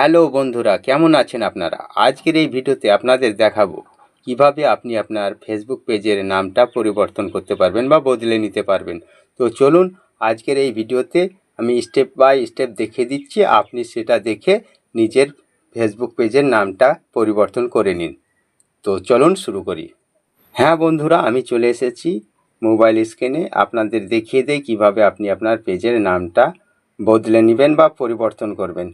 Hello বন্ধুরা, কেমন আছেন আপনারা? আজকের এই ভিডিওতে আপনাদের দেখাবো কীভাবে আপনি আপনার ফেসবুক পেজের নামটা পরিবর্তন করতে পারবেন বা বদলে নিতে পারবেন। তো চলুন, আজকের এই ভিডিওতে আমি স্টেপ বাই স্টেপ দেখিয়ে দিচ্ছি। আপনি সেটা দেখে নিজের ফেসবুক পেজের নামটা পরিবর্তন করে নিন। তো চলুন শুরু করি। হ্যাঁ বন্ধুরা, আমি চলে এসেছি মোবাইল স্ক্রিনে আপনাদের দেখিয়ে দেই কীভাবে আপনি আপনার পেজের নামটা বদলে নেবেন বা পরিবর্তন করবেন।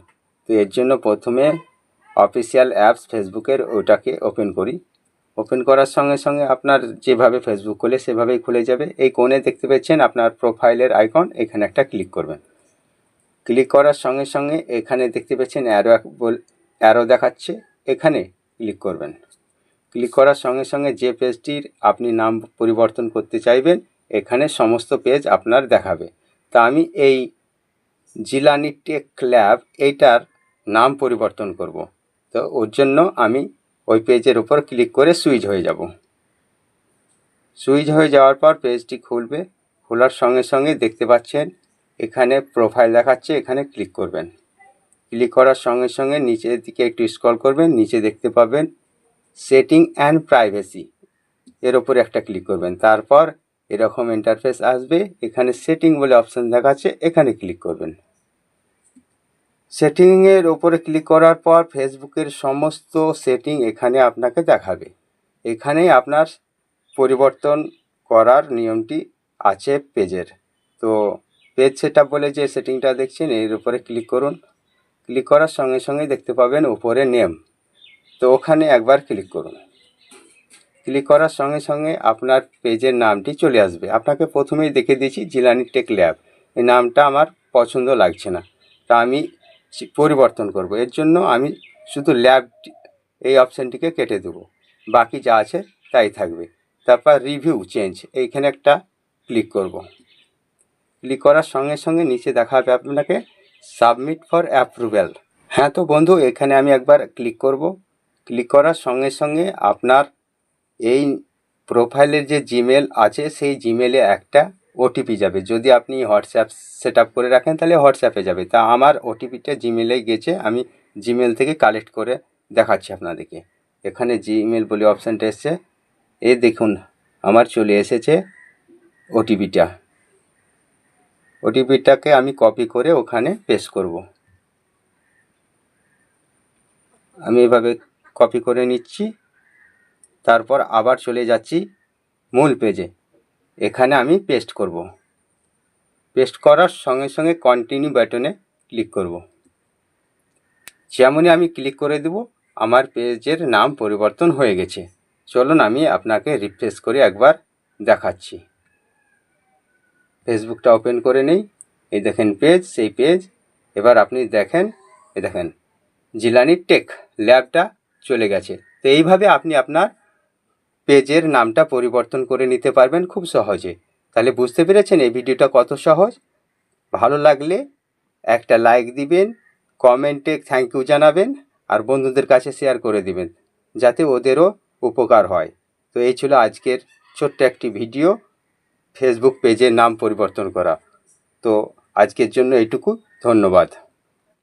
তো এর জন্য প্রথমে অফিসিয়াল অ্যাপস ফেসবুকের ওটাকে ওপেন করি। ওপেন করার সঙ্গে সঙ্গে আপনার যেভাবে ফেসবুক খুলে সেভাবেই খুলে যাবে। এই কোণে দেখতে পাচ্ছেন আপনার প্রোফাইলের আইকন, এখানে একটা ক্লিক করবেন। ক্লিক করার সঙ্গে সঙ্গে এখানে দেখতে পাচ্ছেন অ্যারো অ্যারো দেখাচ্ছে, এখানে ক্লিক করবেন। ক্লিক করার সঙ্গে সঙ্গে যে পেজটির আপনি নাম পরিবর্তন করতে চাইবেন, এখানে সমস্ত পেজ আপনার দেখাবে। তা আমি এই জিলানি টেক ল্যাব, এইটার নাম পরিবর্তন করব। তো ওর জন্য আমি ওই পেজের উপর ক্লিক করে সুইচ হয়ে যাব। সুইচ হয়ে যাওয়ার পর পেজটি খুলবে। খোলার সঙ্গে সঙ্গে দেখতে পাচ্ছেন, এখানে প্রোফাইল দেখাচ্ছে, এখানে ক্লিক করবেন। ক্লিক করার সঙ্গে সঙ্গে নিচের দিকে একটু স্ক্রল করবেন, নিচে দেখতে পাবেন সেটিং অ্যান্ড প্রাইভেসি এর ওপরে একটা ক্লিক করবেন। তারপর এরকম ইন্টারফেস আসবে। এখানে সেটিং বলে অপশান দেখাচ্ছে, এখানে ক্লিক করবেন। সেটিংয়ের ওপরে ক্লিক করার পর ফেসবুকের সমস্ত সেটিং এখানে আপনাকে দেখাবে। এখানেই আপনার পরিবর্তন করার নিয়মটি আছে পেজের। তো পেজ সেট বলে যে সেটিংটা দেখছেন, এর উপরে ক্লিক করুন। ক্লিক করার সঙ্গে সঙ্গে দেখতে পাবেন উপরে নেম। তো ওখানে একবার ক্লিক করুন। ক্লিক করার সঙ্গে সঙ্গে আপনার পেজের নামটি চলে আসবে। আপনাকে প্রথমেই দেখে দিয়েছি, জিলানি টেক ল্যাব। এই নামটা আমার পছন্দ লাগছে না। তা আমি পরিবর্তন করব। এর জন্য আমি শুধু ল্যাব এই অপশানটিকে কেটে দেবো। বাকি যা আছে তাই থাকবে। তারপর রিভিউ চেঞ্জ এইখানে একটা ক্লিক করব। ক্লিক করার সঙ্গে সঙ্গে নিচে দেখাবে আপনাকে সাবমিট ফর অ্যাপ্রুভেল হ্যাঁ তো বন্ধু, এখানে আমি একবার ক্লিক করব। ক্লিক করার সঙ্গে সঙ্গে আপনার এই প্রোফাইলের যে জিমেল আছে, সেই জিমেলে একটা ওটিপি যাবে। যদি আপনি হোয়াটসঅ্যাপ সেট করে রাখেন, তাহলে হোয়াটসঅ্যাপে যাবে। তা আমার ওটিপিটা জিমেলে গেছে। আমি জিমেল থেকে কালেক্ট করে দেখাচ্ছি আপনাদেরকে। এখানে জিমেল বলে অপশানটা এসছে। এ দেখুন, আমার চলে এসেছে ওটিপিটা ওটিপিটাকে আমি কপি করে ওখানে পেস্ট করব। আমি এভাবে কপি করে নিচ্ছি। তারপর আবার চলে যাচ্ছি মূল পেজে এখানে আমি পেস্ট করব। পেস্ট করার সঙ্গে সঙ্গে কন্টিনিউ বাটনে ক্লিক করব। যেমনই আমি ক্লিক করে দেব, আমার পেজের নাম পরিবর্তন হয়ে গেছে। চলুন আমি আপনাকে রিফ্রেশ করে একবার দেখাচ্ছি। ফেসবুকটা ওপেন করে নেই। এই দেখেন পেজ সেই পেজ এবার আপনি দেখেন, এই দেখেন জিলানি টেক ল্যাবটা চলে গেছে। তো এইভাবে আপনি আপনার পেজের নামটা পরিবর্তন করে নিতে পারবেন খুব সহজে। তাহলে বুঝতে পেরেছেন এই ভিডিওটা কত সহজ? ভালো লাগলে একটা লাইক দিবেন কমেন্টে থ্যাংক ইউ জানাবেন, আর বন্ধুদের কাছে শেয়ার করে দিবেন, যাতে ওদেরও উপকার হয়। তো এই ছিল আজকের ছোট্ট একটি ভিডিও ফেসবুক পেজের নাম পরিবর্তন করা। তো আজকের জন্য এইটুকু, ধন্যবাদ।